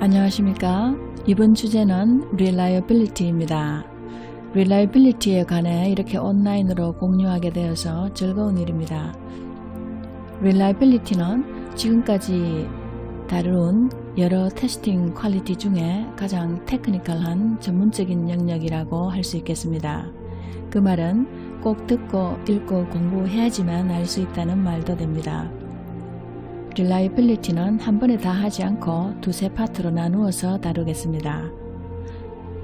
안녕하십니까. 이번 주제는 reliability입니다. reliability에 관해 이렇게 온라인으로 공유하게 되어서 즐거운 일입니다. reliability는 지금까지 다룬 여러 테스팅 퀄리티 중에 가장 테크니컬한 전문적인 영역이라고 할 수 있겠습니다. 그 말은 꼭 듣고 읽고 공부해야지만 알 수 있다는 말도 됩니다. Reliability는 한 번에 다 하지 않고 두세 파트로 나누어서 다루겠습니다.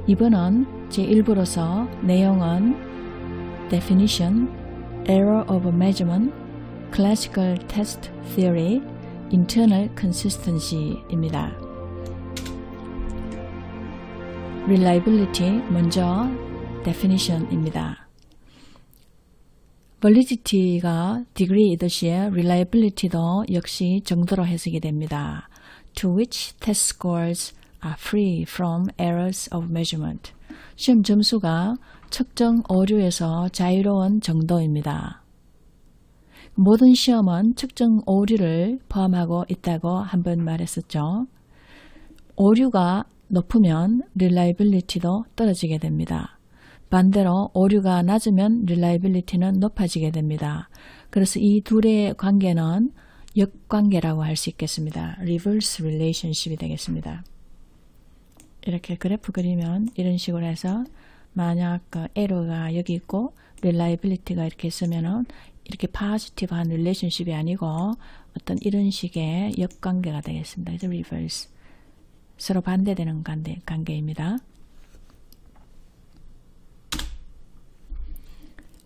이번은 제1부로서 내용은 definition, error of measurement, classical test theory, internal consistency입니다. reliability 먼저 definition입니다. Validity가 degree이듯이 reliability도 역시 정도로 해석이 됩니다. to which test scores are free from errors of measurement. 시험 점수가 측정 오류에서 자유로운 정도입니다. 모든 시험은 측정 오류를 포함하고 있다고 한 번 말했었죠. 오류가 높으면 reliability도 떨어지게 됩니다. 반대로 오류가 낮으면 reliability는 높아지게 됩니다. 그래서 이 둘의 관계는 역관계라고 할 수 있겠습니다. reverse relationship이 되겠습니다. 이렇게 그래프 그리면 이런 식으로 해서 만약 그 에러가 여기 있고 reliability가 이렇게 있으면은 이렇게 positive한 relationship이 아니고 어떤 이런 식의 역관계가 되겠습니다. 그래서 reverse 서로 반대되는 관계, 관계입니다.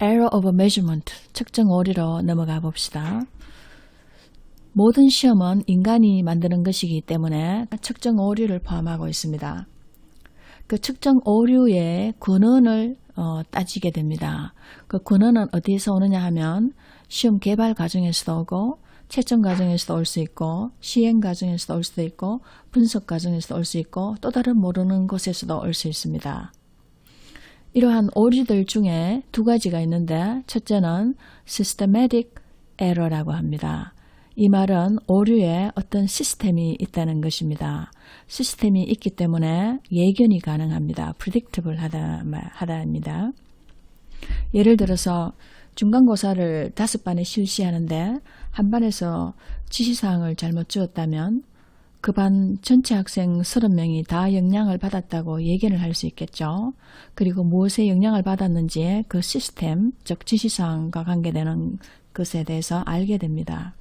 Error of measurement, 측정 오류로 넘어가 봅시다. 모든 시험은 인간이 만드는 것이기 때문에 측정 오류를 포함하고 있습니다. 그 측정 오류의 근원을 어, 따지게 됩니다. 그 근원은 어디에서 오느냐 하면 시험 개발 과정에서도 오고 채점 과정에서도 올 수 있고 시행 과정에서도 올 수도 있고 분석 과정에서도 올 수 있고 또 다른 모르는 곳에서도 올 수 있습니다. 이러한 오류들 중에 두 가지가 있는데 첫째는 systematic error라고 합니다. 이 말은 오류에 어떤 시스템이 있다는 것입니다. 시스템이 있기 때문에 예견이 가능합니다. predictable 하다, 하다입니다. 예를 들어서 중간고사를 다섯 반에 실시하는데 한 반에서 지시사항을 잘못 주었다면 그 반 전체 학생 30명이 다 영향을 받았다고 예견을 할 수 있겠죠. 그리고 무엇에 영향을 받았는지 그 시스템, 즉 지시사항과 관계되는 것에 대해서 알게 됩니다.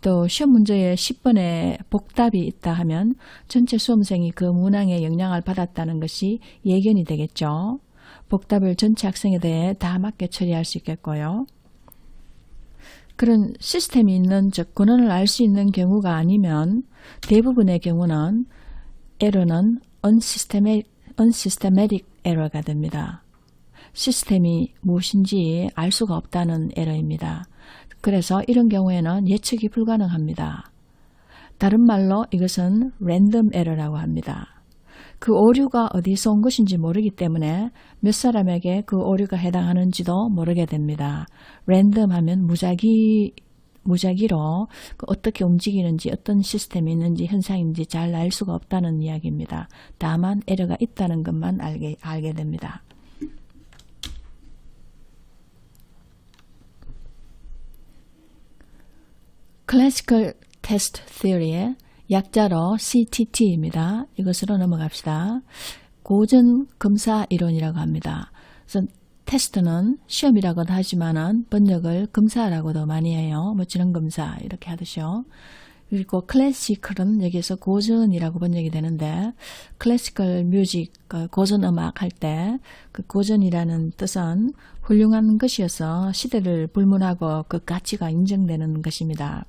또 시험 문제에 10번의 복답이 있다 하면 전체 수험생이 그 문항에 영향을 받았다는 것이 예견이 되겠죠. 복답을 전체 학생에 대해 다 맞게 처리할 수 있겠고요. 그런 시스템이 있는 즉 권한을 알 수 있는 경우가 아니면 대부분의 경우는 에러는 unsystematic, unsystematic 에러가 됩니다. 시스템이 무엇인지 알 수가 없다는 에러입니다. 그래서 이런 경우에는 예측이 불가능합니다. 다른 말로 이것은 랜덤 에러라고 합니다. 그 오류가 어디서 온 것인지 모르기 때문에 몇 사람에게 그 오류가 해당하는지도 모르게 됩니다. 랜덤 하면 무작위 무작위로 그 어떻게 움직이는지 어떤 시스템이 있는지 현상인지 잘 알 수가 없다는 이야기입니다. 다만 에러가 있다는 것만 알게, 알게 됩니다. 클래시컬 테스트 theory의 약자로 CTT입니다. 이것으로 넘어갑시다. 고전 검사 이론이라고 합니다. 그래서 테스트는 시험이라고도 하지만은 번역을 검사라고도 많이 해요. 뭐 지능 검사 이렇게 하듯이요. 그리고 클래시컬은 여기서 고전이라고 번역이 되는데 클래시컬 뮤직 그 고전 음악 할 때 그 고전이라는 뜻은 훌륭한 것이어서 시대를 불문하고 그 가치가 인정되는 것입니다.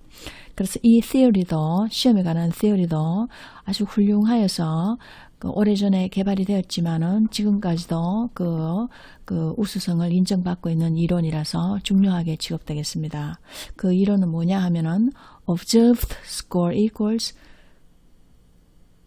그래서 이 theory도 시험에 관한 theory도 아주 훌륭하여서 그 오래전에 개발이 되었지만은 지금까지도 그, 그 우수성을 인정받고 있는 이론이라서 중요하게 취급되겠습니다. 그 이론은 뭐냐 하면은 observed score equals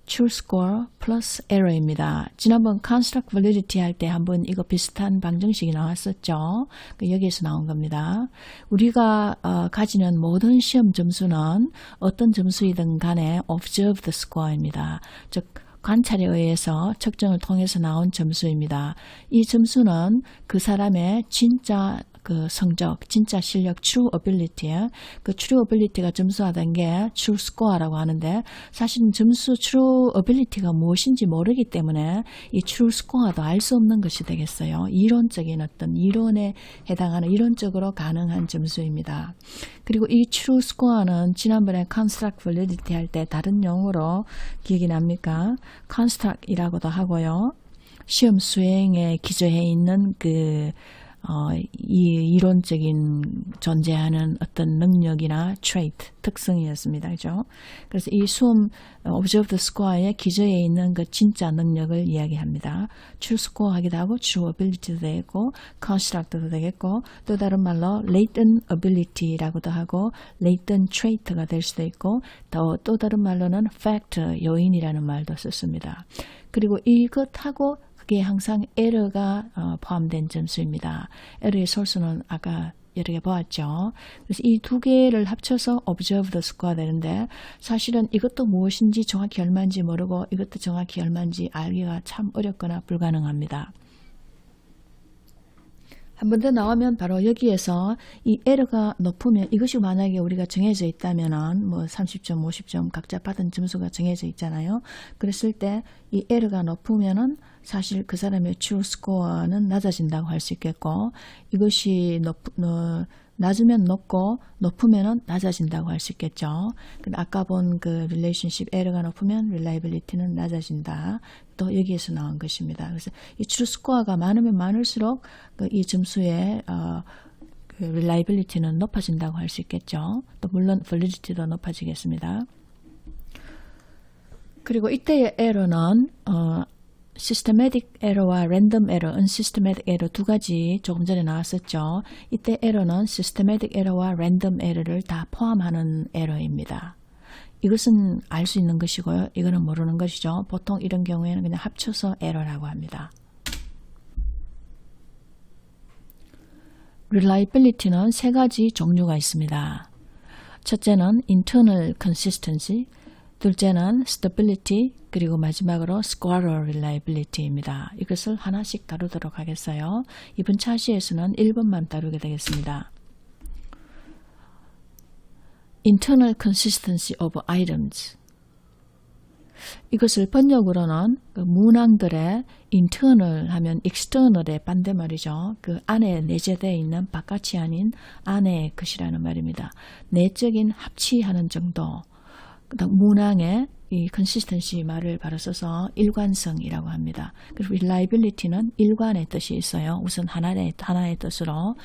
true score plus error입니다. 지난번 construct validity 할 때 한번 이거 비슷한 방정식이 나왔었죠. 그 여기에서 나온 겁니다. 우리가 어, 가지는 모든 시험 점수는 어떤 점수이든 간에 observed score입니다. 즉 관찰에 의해서 측정을 통해서 나온 점수입니다. 이 점수는 그 사람의 진짜 그 성적, 진짜 실력, true ability, 그 true ability가 점수하던 게 true score라고 하는데 사실은 점수 true ability가 무엇인지 모르기 때문에 이 true score도 알 수 없는 것이 되겠어요. 이론적인 어떤 이론에 해당하는 이론적으로 가능한 점수입니다. 그리고 이 true score는 지난번에 construct validity 할 때 다른 용어로 기억이 납니까? construct이라고도 하고요. 시험 수행에 기저해 있는 그 어, 이 이론적인 존재하는 어떤 능력이나 trait, 특성이었습니다. 그죠? 그래서 이 수험 observe the score에 기저에 있는 그 진짜 능력을 이야기합니다. true score 하기도 하고 true ability도 되겠고 construct도 되겠고 또 다른 말로 latent ability라고도 하고 latent trait가 될 수도 있고 또, 또 다른 말로는 factor, 요인이라는 말도 썼습니다. 그리고 이것하고 그게 항상 에러가 어, 포함된 점수입니다. 에러의 소수는 아까 여러 개 보았죠. 그래서 이 두 개를 합쳐서 observe the score가 되는데 사실은 이것도 무엇인지 정확히 얼마인지 모르고 이것도 정확히 얼마인지 알기가 참 어렵거나 불가능합니다. 한 번 더 나오면 바로 여기에서 이 에러가 높으면 이것이 만약에 우리가 정해져 있다면은 뭐 30점, 50점 각자 받은 점수가 정해져 있잖아요. 그랬을 때 이 에러가 높으면은 사실 그 사람의 true score는 낮아진다고 할 수 있겠고 이것이 높, 어, 낮으면 높고 높으면 낮아진다고 할 수 있겠죠. 아까 본그 relationship 에러가 높으면 reliability는 낮아진다. 또 여기에서 나온 것입니다. 그래서 이 true score가 많으면 많을수록 그이 점수의 어, 그 reliability는 높아진다고 할 수 있겠죠. 또 물론 validity도 높아지겠습니다. 그리고 이때의 에러는 어, systematic error와 random error, unsystematic error 두 가지 조금 전에 나왔었죠. 이때 error는 systematic error와 random error를 다 포함하는 error입니다. 이것은 알 수 있는 것이고요. 이거는 모르는 것이죠. 보통 이런 경우에는 그냥 합쳐서 error라고 합니다. reliability는 세 가지 종류가 있습니다. 첫째는 internal consistency, 둘째는 stability, 그리고 마지막으로 squatter reliability입니다. 이것을 하나씩 다루도록 하겠어요. 이번 차시에서는 1번만 다루게 되겠습니다. internal consistency of items 이것을 번역으로는 그 문항들의 internal 하면 external의 반대말이죠. 그 안에 내재되어 있는 바깥이 아닌 안의 것이라는 말입니다. 내적인 합치하는 정도. 문항의 이 consistency 말을 바로 써서 일관성이라고 합니다. 그리고 reliability는 일관의 뜻이 있어요. 우선 하나의 하나의 뜻으로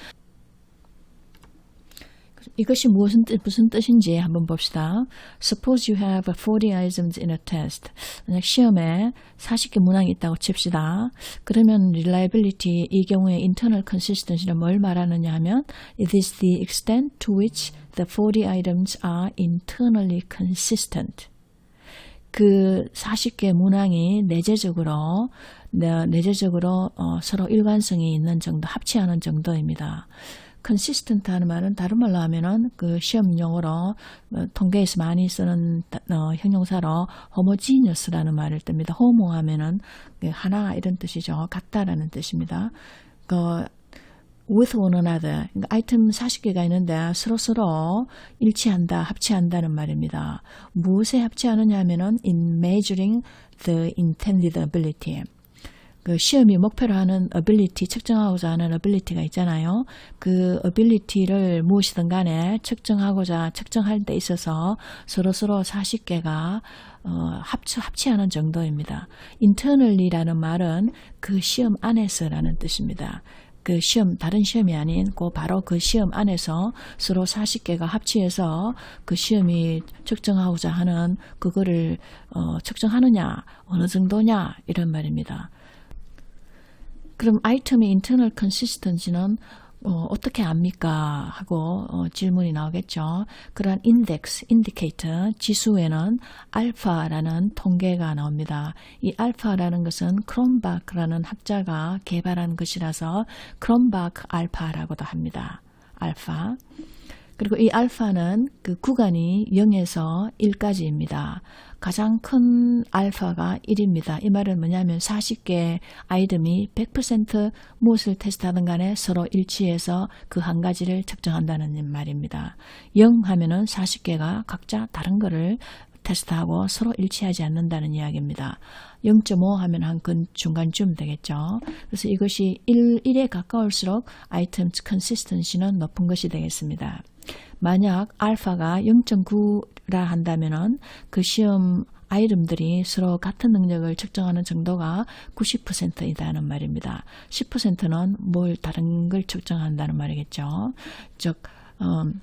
이것이 무슨, 뜻, 무슨 뜻인지 한번 봅시다. Suppose you have 40 items in a test. 만약 시험에 40개 문항이 있다고 칩시다. 그러면 reliability, 이 경우에 internal consistency는 뭘 말하느냐 하면 It is the extent to which the 40 items are internally consistent. 그 40개 문항이 내재적으로 내재적으로 어, 서로 일관성이 있는 정도, 합치하는 정도입니다. Consistent 하는 말은 다른 말로 하면은 그 시험 용어로 어, 통계에서 많이 쓰는 어, 형용사로 homogeneous라는 말을 뜹니다. homo 하면은 그 하나 이런 뜻이죠. 같다라는 뜻입니다. 그 with one another. 그러니까 아이템 40개가 있는데 서로서로 일치한다, 합치한다는 말입니다. 무엇에 합치하느냐 하면은 in measuring the intended ability. 그 시험이 목표로 하는 ability, 측정하고자 하는 ability가 있잖아요. 그 ability를 무엇이든 간에 측정하고자 측정할 때 있어서 서로서로 40개가 어, 합치, 합치하는 정도입니다. internally라는 말은 그 시험 안에서라는 뜻입니다. 그 시험 다른 시험이 아닌 그 바로 그 시험 안에서 서로 40개가 합치해서 그 시험이 측정하고자 하는 그거를 어, 측정하느냐 어느 정도냐 이런 말입니다. 그럼 아이템의 internal consistency는 어, 떻게 압니까? 하고 어, 질문이 나오겠죠. 그러한 인덱스, 인디케이터, 지수에는 알파라는 통계가 나옵니다. 이 알파라는 것은 크롬바크라는 학자가 개발한 것이라서 크롬바크 알파라고도 합니다. 알파. 그리고 이 알파는 그 구간이 0에서 1까지입니다. 가장 큰 알파가 1입니다. 이 말은 뭐냐면 40개 아이템이 100% 무엇을 테스트하든 간에 서로 일치해서 그 한 가지를 측정한다는 말입니다. 0 하면은 40개가 각자 다른 거를 테스트하고 서로 일치하지 않는다는 이야기입니다. 0.5 하면 한 근 중간쯤 되겠죠. 그래서 이것이 1, 1에 가까울수록 아이템 컨시스턴시는 높은 것이 되겠습니다. 만약 알파가 0.9라 한다면은 그 시험 아이템들이 서로 같은 능력을 측정하는 정도가 90%이다는 말입니다. 10%는 뭘 다른 걸 측정한다는 말이겠죠. 즉, 음,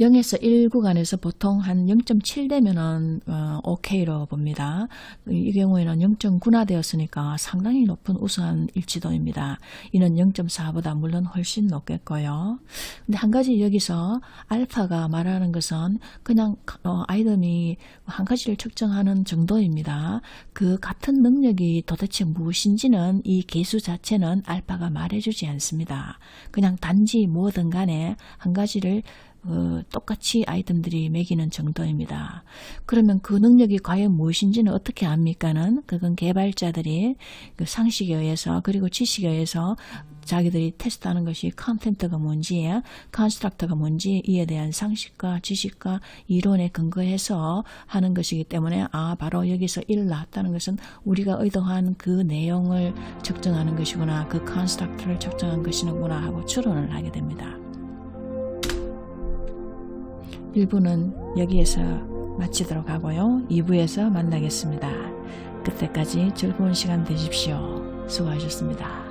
0에서 1 구간에서 보통 한 0.7 되면은 어, 오케이로 봅니다. 이 경우에는 0.9나 되었으니까 상당히 높은 우수한 일치도입니다. 이는 0.4보다 물론 훨씬 높겠고요. 근데 한 가지 여기서 알파가 말하는 것은 그냥 어, 아이템이 한 가지를 측정하는 정도입니다. 그 같은 능력이 도대체 무엇인지는 이 개수 자체는 알파가 말해주지 않습니다. 그냥 단지 뭐든 간에 한 가지를 어, 똑같이 아이템들이 매기는 정도입니다. 그러면 그 능력이 과연 무엇인지는 어떻게 압니까는? 그건 개발자들이 그 상식에 의해서 그리고 지식에 의해서 자기들이 테스트하는 것이 컨텐트가 뭔지, 컨스트럭터가 뭔지 이에 대한 상식과 지식과 이론에 근거해서 하는 것이기 때문에 아 바로 여기서 1 나왔다는 것은 우리가 의도한 그 내용을 측정하는 것이구나 그 컨스트럭터를 측정한 것이구나 하고 추론을 하게 됩니다. 1부는 여기에서 마치도록 하고요. 2부에서 만나겠습니다. 그때까지 즐거운 시간 되십시오. 수고하셨습니다.